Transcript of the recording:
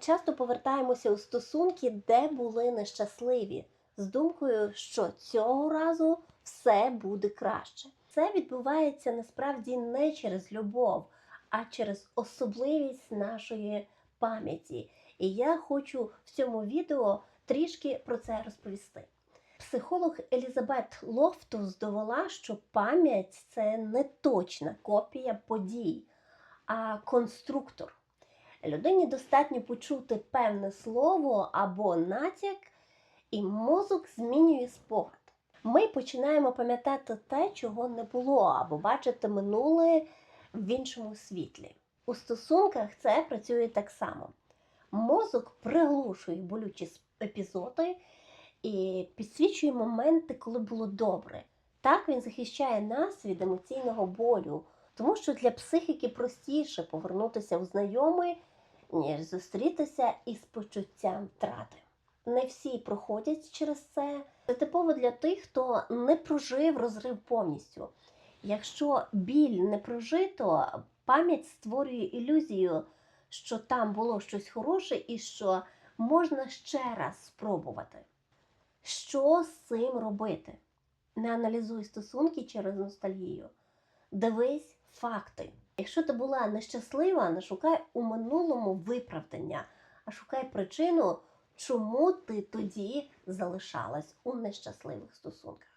Часто повертаємося у стосунки, де були нещасливі, з думкою, що цього разу все буде краще. Це відбувається насправді не через любов, а через особливість нашої пам'яті. І я хочу в цьому відео трішки про це розповісти. Психолог Елізабет Лофтус довела, що пам'ять це не точна копія подій, а конструктор. Людині достатньо почути певне слово або натяк, і мозок змінює спогад. Ми починаємо пам'ятати те, чого не було, або бачити минуле в іншому світлі. У стосунках це працює так само. Мозок приглушує болючі епізоди і підсвічує моменти, коли було добре. Так він захищає нас від емоційного болю, тому що для психіки простіше повернутися у знайомий, ніж зустрітися із почуттям втрати. Не всі проходять через це. Це типово для тих, хто не прожив розрив повністю. Якщо біль не прожито, пам'ять створює ілюзію, що там було щось хороше і що можна ще раз спробувати. Що з цим робити? Не аналізуй стосунки через ностальгію. Дивись факти. Якщо ти була нещаслива, не шукай у минулому виправдання, а шукай причину, чому ти тоді залишалась у нещасливих стосунках.